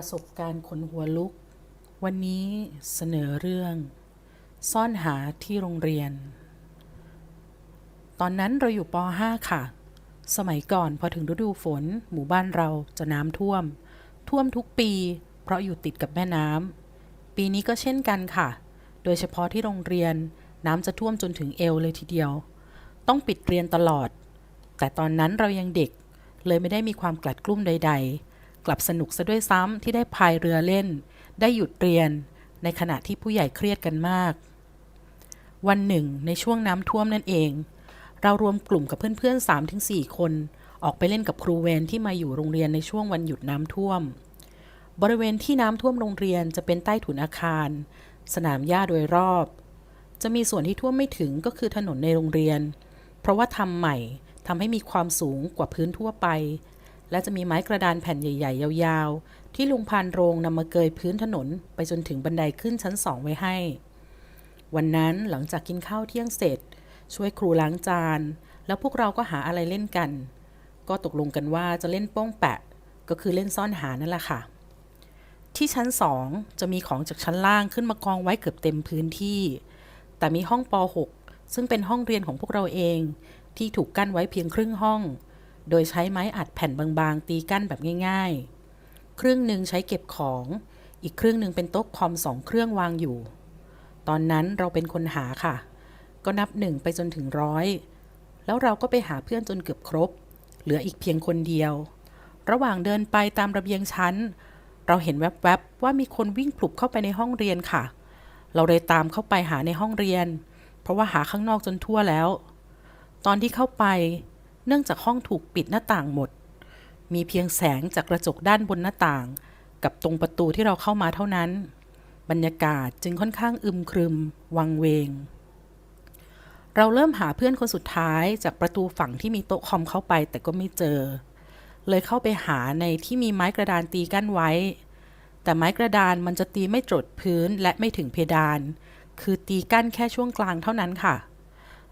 ประสบการณ์ขนหัวลุก วันนี้เสนอเรื่อง ซ่อนหาที่โรงเรียน ตอนนั้นเราอยู่ป .5 ค่ะ สมัยก่อนพอถึงฤดูฝน หมู่บ้านเราจะน้ำท่วม ท่วมทุกปี เพราะอยู่ติดกับแม่น้ำปีนี้ก็เช่นกันค่ะ โดยเฉพาะที่โรงเรียนน้ำจะท่วมจนถึงเอวเลยทีเดียว ต้องปิดเรียนตลอด แต่ตอนนั้นเรายังเด็กเลยไม่ได้มีความกลัดกลุ้มใด ๆ กลับสนุกซะด้วยซ้ำที่ได้พายเรือเล่น ได้หยุดเรียน ในขณะที่ผู้ใหญ่เครียดกันมาก วันหนึ่ง ในช่วงน้ำท่วมนั่นเอง เรารวมกลุ่มกับเพื่อนๆ3-4คน ออกไปเล่นกับครูเวรที่มาอยู่โรงเรียนในช่วงวันหยุดน้ำท่วม บริเวณที่น้ำท่วมโรงเรียนจะเป็นใต้ถุนอาคาร สนามหญ้าโดยรอบ จะมีส่วนที่ท่วมไม่ถึงก็คือถนนในโรงเรียน เพราะว่าทำใหม่ทำให้มีความสูงกว่าพื้นทั่วไป และจะมีไม้กระดานแผ่นใหญ่ๆ ยาวๆ ที่ลุงพานโรงนำมาเกยพื้นถนนไปจนถึงบันไดขึ้นชั้นสองไว้ให้ วันนั้นหลังจากกินข้าวเที่ยงเสร็จ ช่วยครูล้างจาน แล้วพวกเราก็หาอะไรเล่นกัน ก็ตกลงกันว่าจะเล่นโป้งแปะ ก็คือเล่นซ่อนหานั่นแหละค่ะ ที่ชั้นสองจะมีของจากชั้นล่างขึ้นมากองไว้เกือบเต็มพื้นที่ แต่มีห้องป .6 ซึ่งเป็นห้องเรียนของพวกเราเองที่ถูกกั้นไว้เพียงครึ่งห้อง โดยใช้ไม้อัดแผ่นบางๆ ตีกั้นแบบง่ายๆ เครึ่องหนึ่งใช้เก็บของ อีกเครึ่องหนึ่งเป็นโต๊ะคอมสองเครื่องวางอยู่ ตอนนั้นเราเป็นคนหาค่ะ ก็นับหนึ่งไปจนถึงร้อย แล้วเราก็ไปหาเพื่อนจนเกือบครบ เหลืออีกเพียงคนเดียว ระหว่างเดินไปตามระเบียงชั้น เราเห็นแวบๆว่ามีคนวิ่งผลุบเข้าไปในห้องเรียนค่ะ เราเลยตามเข้าไปหาในห้องเรียน เพราะว่าหาข้างนอกจนทั่วแล้ว ตอนที่เข้าไป เนื่องจากห้องถูกปิดหน้าต่างหมด มีเพียงแสงจากกระจกด้านบนหน้าต่าง กับตรงประตูที่เราเข้ามาเท่านั้น บรรยากาศจึงค่อนข้างอึมครึม วังเวง เราเริ่มหาเพื่อนคนสุดท้ายจากประตูฝั่งที่มีโต๊ะคอมเข้าไปแต่ก็ไม่เจอ เลยเข้าไปหาในที่มีไม้กระดานตีกั้นไว้ แต่ไม้กระดานมันจะตีไม่จดพื้นและไม่ถึงเพดาน คือตีกั้นแค่ช่วงกลางเท่านั้นค่ะ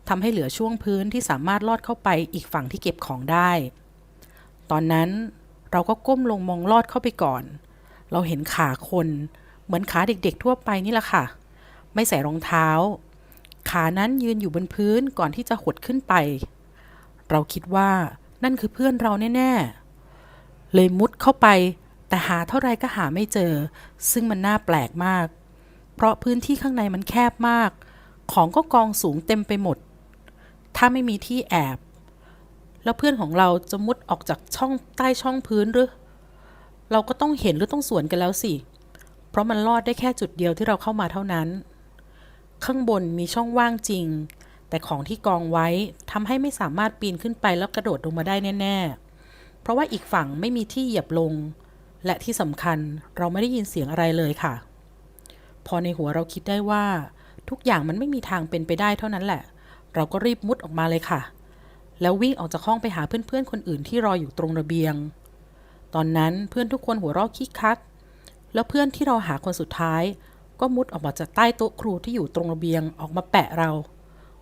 ทำให้เหลือช่วงพื้นที่สามารถลอดเข้าไปอีกฝั่งที่เก็บของได้ ตอนนั้นเราก็ก้มลงมองลอดเข้าไปก่อน เราเห็นขาคนเหมือนขาเด็กๆทั่วไปนี่แหละค่ะ ไม่ใส่รองเท้า ขานั้นยืนอยู่บนพื้นก่อนที่จะหดขึ้นไป เราคิดว่านั่นคือเพื่อนเราแน่ๆ เลยมุดเข้าไป แต่หาเท่าไรก็หาไม่เจอ ซึ่งมันน่าแปลกมาก เพราะพื้นที่ข้างในมันแคบมาก ของก็กองสูงเต็มไปหมด ถ้าไม่มีที่แอบ แล้วเพื่อนของเราจะมุดออกจากช่องใต้ช่องพื้นหรือ เราก็ต้องเห็นหรือต้องสวนกันแล้วสิ เพราะมันลอดได้แค่จุดเดียวที่เราเข้ามาเท่านั้น ข้างบนมีช่องว่างจริง แต่ของที่กองไว้ทำให้ไม่สามารถปีนขึ้นไปแล้วกระโดดลงมาได้แน่ ๆ เพราะว่าอีกฝั่งไม่มีที่เหยียบลง และที่สำคัญเราไม่ได้ยินเสียงอะไรเลยค่ะ พอในหัวเราคิดได้ว่า ทุกอย่างมันไม่มีทางเป็นไปได้เท่านั้นแหละ เราก็รีบมุดออกมาเลยค่ะ แล้ววิ่งออกจากห้องไปหาเพื่อนๆคนอื่นที่รออยู่ตรงระเบียง ตอนนั้นเพื่อนทุกคนหัวเราะคิกคัก แล้วเพื่อนที่เราหาคนสุดท้าย ก็มุดออกมาจากใต้โต๊ะครูที่อยู่ตรงระเบียงออกมาแปะเรา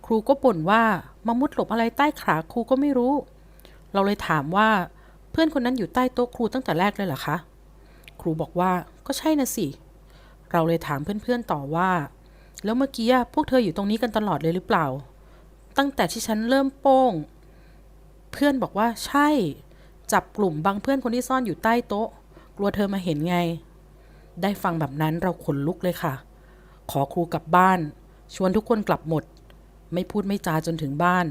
ครูก็บ่นว่ามามุดหลบอะไรใต้ขาครูก็ไม่รู้ เราเลยถามว่าเพื่อนคนนั้นอยู่ใต้โต๊ะครูตั้งแต่แรกเลยเหรอคะครูบอกว่าก็ใช่นะสิ เราเลยถามเพื่อนๆต่อว่า แล้วเมื่อกี้พวกเธออยู่ตรงนี้กันตลอดเลยหรือเปล่า ตั้งแต่ที่ฉันเริ่มโป้ง เพื่อนบอกว่าใช่ จับกลุ่มบางเพื่อนคนที่ซ่อนอยู่ใต้โต๊ะ กลัวเธอมาเห็นไง ได้ฟังแบบนั้นเราขนลุกเลยค่ะ ขอครูกลับบ้าน ชวนทุกคนกลับหมด ไม่พูดไม่จาจนถึงบ้าน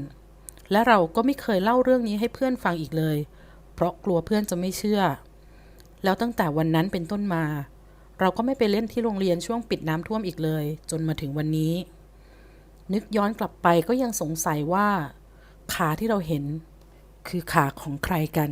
และเราก็ไม่เคยเล่าเรื่องนี้ให้เพื่อนฟังอีกเลย เพราะกลัวเพื่อนจะไม่เชื่อ แล้วตั้งแต่วันนั้นเป็นต้นมา เราก็ไม่ไปเล่นที่โรงเรียนช่วงปิดน้ำท่วมอีกเลย จนมาถึงวันนี้ นึกย้อนกลับไปก็ยังสงสัยว่า ขาที่เราเห็นคือขาของใครกัน